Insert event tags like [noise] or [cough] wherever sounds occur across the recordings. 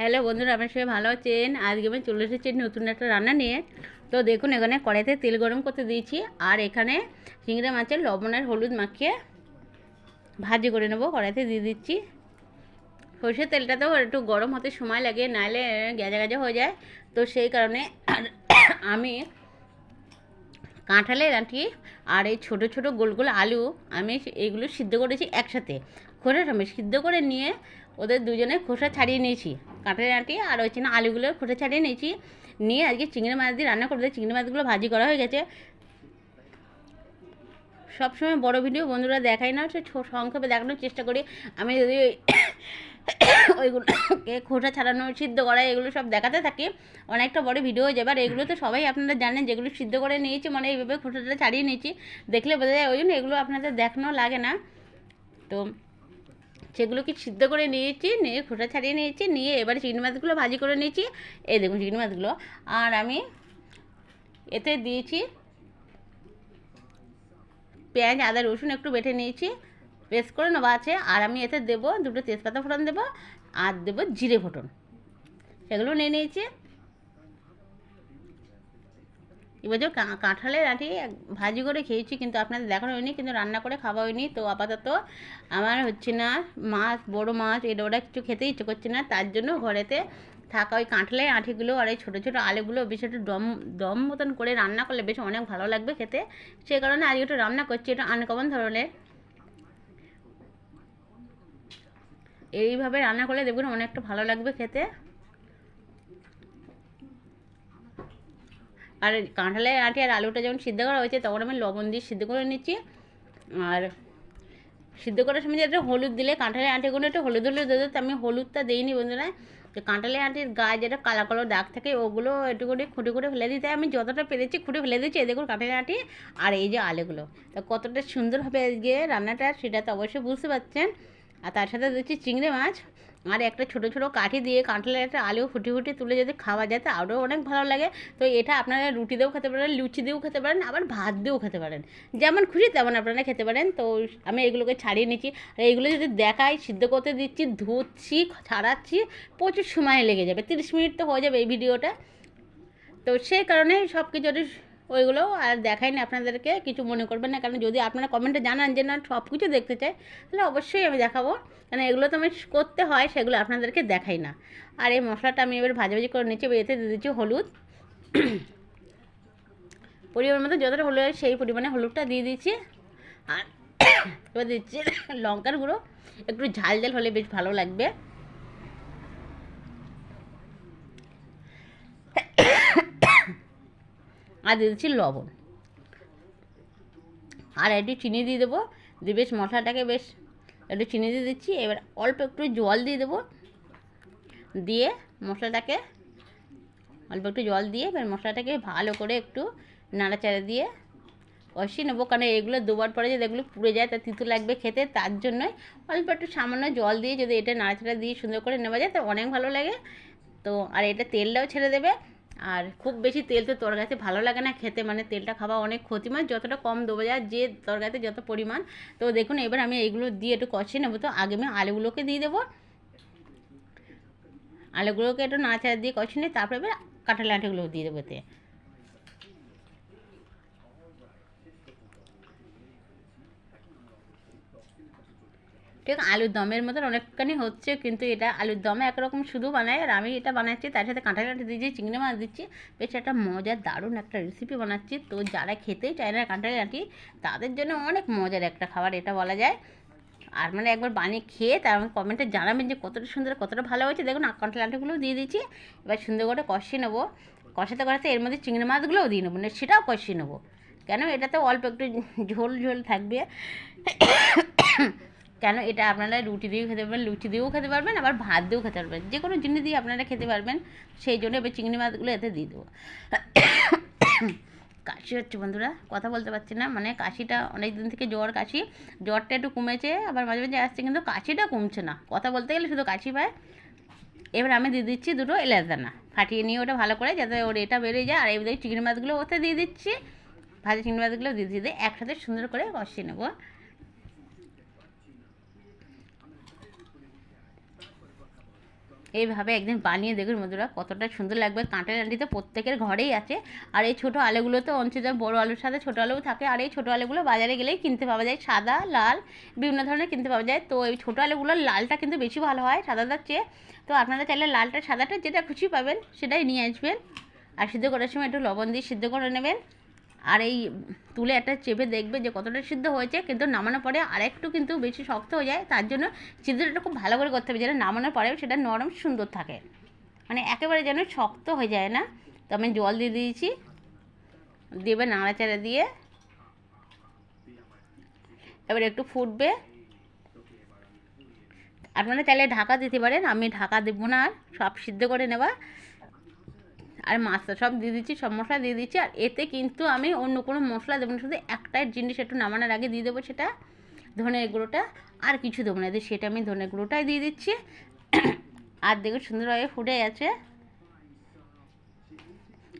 Hello বন্ধুরা, আপনার সবাই ভালো আছেন? আজকে আমি চলে এসেছি নতুন একটা রান্না নিয়ে। তো দেখুন, এখানে কড়াইতে তেল গরম করতে দিয়েছি, আর এখানে চিংড়ি মাছের লবণ আর হলুদ মাখিয়ে ভাজি করে নেব। কড়াইতে দিয়ে দিচ্ছি। সর্ষের তেলটাতেও একটু গরম হতে সময় লাগে, নাহলে গেজা গেজা হয়ে যায়। তো সেই কারণে আমি কাঁঠালের আঁটি আর এই ছোটো ছোটো গোল গোল আলু আমি এইগুলো সিদ্ধ করেছি একসাথে। খোসা সময় সিদ্ধ করে নিয়ে ওদের দুজনে খোসা ছাড়িয়ে নিয়েছি কাঁঠালের আঁটি আর ওই চিনা আলুগুলোর খোসা ছাড়িয়ে নিয়েছি। নিয়ে আজকে চিংড়ি মাছ দিয়ে রান্না করে চিংড়ি মাছগুলো ভাজি করা হয়ে গেছে। সবসময় বড় ভিডিও বন্ধুরা দেখাই না, সে সংক্ষেপে দেখানোর চেষ্টা করি। আমি যদি ওই [coughs] ওইগুলোকে খোসা ছাড়ানো, সিদ্ধ করা, এগুলো সব দেখাতে থাকি, অনেকটা বড় ভিডিও হয়ে যাবে। আর এগুলো তো সবাই আপনারা জানেন, যেগুলো সিদ্ধ করে নিয়েছি মানে এইভাবে খোসাটা ছাড়িয়ে নিয়েছি। দেখলে বোঝা যায়, ওই জন্য এগুলো আপনাদের দেখানো লাগে না। তো সেগুলোকে সিদ্ধ করে নিয়েছি, নিয়ে খোসা ছাড়িয়ে নিয়েছি, নিয়ে এবারে চিংড়ি মাছগুলো ভাজি করে নিয়েছি। এই দেখুন চিংড়ি মাছগুলো। আর আমি এতে দিয়েছি পেঁয়াজ, আদা, রসুন একটু বেটে নিয়েছি। পেস্ট করে নেওয়া আছে। আর আমি এতে দেবো দুটো তেজপাতা ফোড়ন দেবো, আর দেবো জিরে ফোটন সেগুলো নিয়ে নিয়েছি। এবার যে কাঁঠালের আঁটি ভাজি করে খেয়েছি, কিন্তু আপনাদের দেখানো হয়নি, কিন্তু রান্না করে খাওয়া হয়নি। তো আপাতত আমার হচ্ছে না মাছ, বড় মাছ এটা ওটা কিছু খেতে ইচ্ছে করছে না, তার জন্য ঘরেতে থাকা ওই কাঁঠালের আঁটিগুলো আর এই ছোটো ছোটো আলুগুলো বেশ একটু দম দম মতন করে রান্না করলে বেশ অনেক ভালো লাগবে খেতে। সে কারণে আজকে একটু রান্না করছি এটা আনকমন ধরনের। এইভাবে রান্না করলে দেখবেন অনেকটা ভালো লাগবে খেতে। আর কাঁঠালের আঁটি আর আলুটা যখন সিদ্ধ করা হয়েছে, তখন আমি লবণ দিয়ে সিদ্ধ করে নিচ্ছি। আর সিদ্ধ করার সময় যেটা হলুদ দিলে, কাঁঠালের আঁটিগুলো একটু হলুদ হলুদ দিতে আমি হলুদটা দিইনি বন্ধুরা। তো কাঁঠালের আঁটির গায়ে যেটা কালো কালো দাগ থাকে, ওগুলো একটু করে খুঁটে খুঁটে ফেলে দিতে আমি যতটা পেরেছি খুঁটে ফেলে দিচ্ছি এই দেখুন কাঁঠালের আঁটি আর এই যে আলুগুলো। তা কতটা সুন্দর হবে রান্নাটা, সেটা তো অবশ্যই বুঝতে পারছেন। আর তার সাথে দিচ্ছি চিংড়ি মাছ। আর একটা ছোটো ছোটো কাঠি দিয়ে কাঁঠালের একটা আলু ফুটি ফুটি তুলে যদি খাওয়া যায়, তো আরও অনেক ভালো লাগে। তো এটা আপনারা রুটি দিয়েও খেতে পারেন, লুচি দিয়েও খেতে পারেন, আবার ভাত দিয়েও খেতে পারেন। যেমন খুশি তেমন আপনারা খেতে পারেন। তো আমি এগুলোকে ছাড়িয়ে নিচ্ছি। আর এগুলো যদি দেখাই, সিদ্ধ করতে দিচ্ছি, ধুচ্ছি, ছাড়াচ্ছি, প্রচুর সময় লেগে যাবে। তিরিশ মিনিট তো হয়ে যাবে এই ভিডিওটা। তো সেই কারণে সব কিছু ওইগুলো আর দেখাই না আপনাদেরকে, কিছু মনে করবেন না। কারণ যদি আপনারা কমেন্টে জানান যে, না, সব কিছু দেখতে চাই, তাহলে অবশ্যই আমি দেখাবো। কারণ এগুলো তো আমি করতে হয়, সেগুলো আপনাদেরকে দেখাই না। আর এই মশলাটা আমি এবার ভাজাভাজি করে নিচ্ছি, এতে দিয়ে দিচ্ছি হলুদ। [coughs] পরিমাণ মতো যতটা হলুদ সেই পরিমাণে হলুদটা দিয়ে দিচ্ছি। আর [coughs] এবার দিচ্ছি [coughs] লঙ্কার গুঁড়ো। একটু ঝাল ঝাল হলে বেশ ভালো লাগবে। আর দিয়ে দিচ্ছি লবণ। আর একটু চিনি দিয়ে দেবো। দিয়ে বেশ মশলাটাকে বেশ একটু চিনি দিয়ে দিচ্ছি। এবার অল্প একটু জল দিয়ে দেবো। দিয়ে মশলাটাকে অল্প একটু জল দিয়ে এবার মশলাটাকে ভালো করে একটু নাড়াচাড়া দিয়ে কষিয়ে নেব। কারণ এগুলো দুবার পরে যদি এগুলো পুড়ে যায়, তা তিতো লাগবে খেতে। তার জন্যই অল্প একটু সামান্য জল দিয়ে যদি এটা নাড়াচাড়া দিয়ে সুন্দর করে নেওয়া যায়, তা অনেক ভালো লাগে। তো আর এটা তেলটাও ছেড়ে দেবে। আর খুব বেশি তেল তো তরকারিতে ভালো লাগে না খেতে মানে তেলটা খাওয়া অনেক ক্ষতি মানে যতটা কম দেবো যায় যে তরকারিতে যত পরিমাণ। তো দেখুন, এবার আমি এইগুলো দিয়ে একটু কষিয়ে নেব। তো আগে আমি আলুগুলোকে দিয়ে দেবো। আলুগুলোকে একটু নাড়াচাড়া দিয়ে কষিয়ে নিই তারপরে এবার কাঁঠাল আঁটিগুলো দিয়ে দেবো এতে। ঠিক আলুর দমের মতন অনেকখানি হচ্ছে, কিন্তু এটা আলুর দমে একরকম শুধু বানাই আর আমি এটা বানাচ্ছি, তার সাথে কাঁঠাল কাঁঠি দিয়েছি চিংড়ি মাছ দিচ্ছি, বেশ একটা মজার দারুণ একটা রেসিপি বানাচ্ছি। তো যারা খেতেই চায় না কাঁঠাল কাঁঠি তাদের জন্য অনেক মজার একটা খাবার এটা বলা যায়। আর মানে একবার বানিয়ে খেয়ে তার আমাকে কমেন্টে জানাবেন যে কতটা সুন্দর, কতটা ভালো হয়েছে। দেখুন কাঁঠাল আঁটিগুলো দিয়ে দিচ্ছি। এবার সুন্দর করে কষিয়ে নেব। কষাতে কষাতে এর মধ্যে চিংড়ি মাছগুলোও দিয়ে নেব, না, সেটাও কষিয়ে নেব। কেন? এটাতে অল্প একটু ঝোল ঝোল থাকবে। কেন এটা আপনারা রুটি দিয়েও খেতে পারবেন, লুচি দিয়েও খেতে পারবেন, আবার ভাত দিয়েও খেতে পারবেন। যে কোনো জিনিস দিয়ে আপনারা খেতে পারবেন, সেই জন্য এবার চিংড়ি মাছগুলো এতে দিয়ে দেবো। কাশি হচ্ছে বন্ধুরা, কথা বলতে পারছি না মানে কাশিটা অনেক দিন থেকে জ্বর, কাশি, জ্বরটা একটু কমেছে, আবার মাঝে মাঝে আসছে, কিন্তু কাশিটা কমছে না। কথা বলতে গেলে শুধু কাশি পায়। এবার আমি দিয়ে দিচ্ছি দুটো এলাচ দানা। ফাটিয়ে নিয়ে ওটা ভালো করে যাতে ওর এটা বেরিয়ে যায়, আর এবার চিংড়ি মাছগুলো ওতে দিয়ে দিচ্ছি। ভাজা চিংড়ি মাছগুলো দিয়ে দিয়ে একসাথে সুন্দর করে কষিয়ে নেব। এইভাবে একদিন বানিয়ে দেখুন বন্ধুরা, কতটা সুন্দর লাগবে। কাঁঠাল আন্টি তো প্রত্যেকের ঘরেই আছে। আর এই ছোটো আলুগুলো তো অঞ্চিত বড় আলুর সাথে ছোটো আলুও থাকে। আর এই ছোটো আলুগুলো বাজারে গেলেই কিনতে পাওয়া যায়। সাদা, লাল, বিভিন্ন ধরনের কিনতে পাওয়া যায়। তো এই ছোটো আলুগুলোর লালটা কিন্তু বেশি ভালো হয় সাদাটার চেয়ে। তো আপনারা চাইলে লালটা সাদাটা যেটা খুশি পাবেন, সেটাই নিয়ে আসবেন। আর সিদ্ধ করার সময় একটু লবণ দিয়ে সিদ্ধ করে নেবেন। আর এই তুলে একটা চেপে দেখবে যে কতটা সিদ্ধ হয়েছে, কিন্তু নামানোর পরে আরেকটু কিন্তু বেশি শক্ত হয়ে যায়, তার জন্য সিদ্ধটা খুব ভালো করে করতে হবে, যেন নামানোর পরেও সেটা নরম সুন্দর থাকে। মানে একেবারে যেন শক্ত হয়ে যায় না। তো আমি জল দিয়ে দিয়েছি, দেবে নাড়াচাড়া দিয়ে। এবার একটু ফুটবে। আপনারা চাইলে ঢাকা দিতে পারেন, আমি ঢাকা দেবো না আর, সব সিদ্ধ করে নেবা আর মাছটা সব দিয়ে দিচ্ছি, সব মশলা দিয়ে দিচ্ছি, আর এতে কিন্তু আমি অন্য কোনো মশলা দেবো না, শুধু একটাই জিনিস একটু নামানোর আগে দিয়ে দেবো সেটা ধনের গুঁড়োটা, আর কিছু দেবো না। সেটা আমি ধনের গুঁড়োটাই দিয়ে দিচ্ছি। আর দেখুন সুন্দরভাবে ফুটে আছে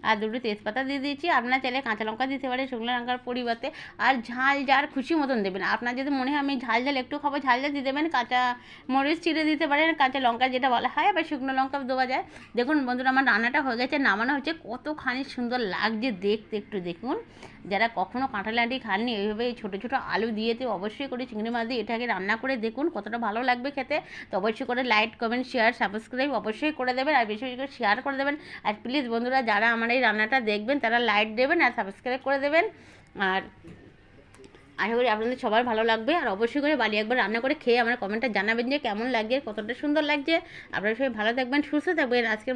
আর দুটো তেজপাতা দিয়ে দিয়েছি। আপনার চাইলে কাঁচা লঙ্কা দিতে পারেন, শুকনো লঙ্কার পরিবর্তে। আর ঝাল যার খুশি মতন দেবেন। আপনার যদি মনে হয় আমি ঝাল ঝাল, একটু খাব, ঝাল ঝাল দিয়ে দেবেন। কাঁচা মরিচ চিড়ে দিতে পারেন কাঁচা লঙ্কা যেটা বলা হয়, আবার শুকনো লঙ্কা দেওয়া যায়। দেখুন বন্ধুরা, আমার রান্নাটা হয়ে গেছে, নামানো হচ্ছে কতখানি সুন্দর লাগছে দেখতে একটু দেখুন। যারা কখনও কাঁঠাল আঁটি খাননি, এইভাবে এই ছোটো ছোটো আলু দিয়েতে অবশ্যই করে চিংড়ি মাছ দিয়ে এটাকে রান্না করে দেখুন, কতটা ভালো লাগবে খেতে। তো অবশ্যই করে লাইক কমেন্ট শেয়ার সাবস্ক্রাইব অবশ্যই করে দেবেন, আর বেশি বেশি করে শেয়ার করে দেবেন। আর প্লিজ বন্ধুরা, যারা আমার এই রান্নাটা দেখবেন, তারা লাইক দেবেন আর সাবস্ক্রাইব করে দেবেন। আর আশা করি আপনাদের সবার ভালো লাগবে। আর অবশ্যই করে বাড়ি একবার রান্না করে খেয়ে আমার কমেন্টটা জানাবেন যে কেমন লাগছে, কতটা সুন্দর লাগছে। আপনারা সবাই ভালো থাকবেন, সুস্থ থাকবেন। আজকের